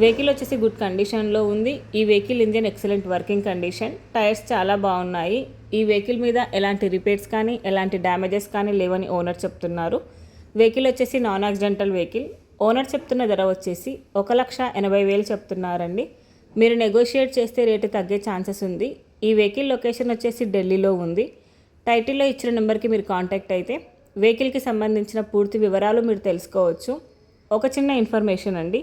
Vehicle వచ్చేసి good కండిషన్లో ఉంది. ఈ vehicle engine excellent working condition. Tyres చాలా బాగున్నాయి. ఈ వెహికల్ మీద ఎలాంటి రిపేర్స్ కానీ ఎలాంటి డ్యామేజెస్ కానీ లేవని ఓనర్ చెప్తున్నారు. వెహికల్ వచ్చేసి నాన్ యాక్సిడెంటల్ వెహికల్. ఓనర్ చెప్తున్న ధర వచ్చేసి ఒక లక్ష ఎనభై వేలు చెప్తున్నారండి. మీరు నెగోషియేట్ చేస్తే రేటు తగ్గే ఛాన్సెస్ ఉంది. ఈ వెహికల్ లొకేషన్ వచ్చేసి ఢిల్లీలో ఉంది. టైటిల్లో ఇచ్చిన నెంబర్కి మీరు కాంటాక్ట్ అయితే వెహికల్కి సంబంధించిన పూర్తి వివరాలు మీరు తెలుసుకోవచ్చు. ఒక చిన్న ఇన్ఫర్మేషన్ అండి.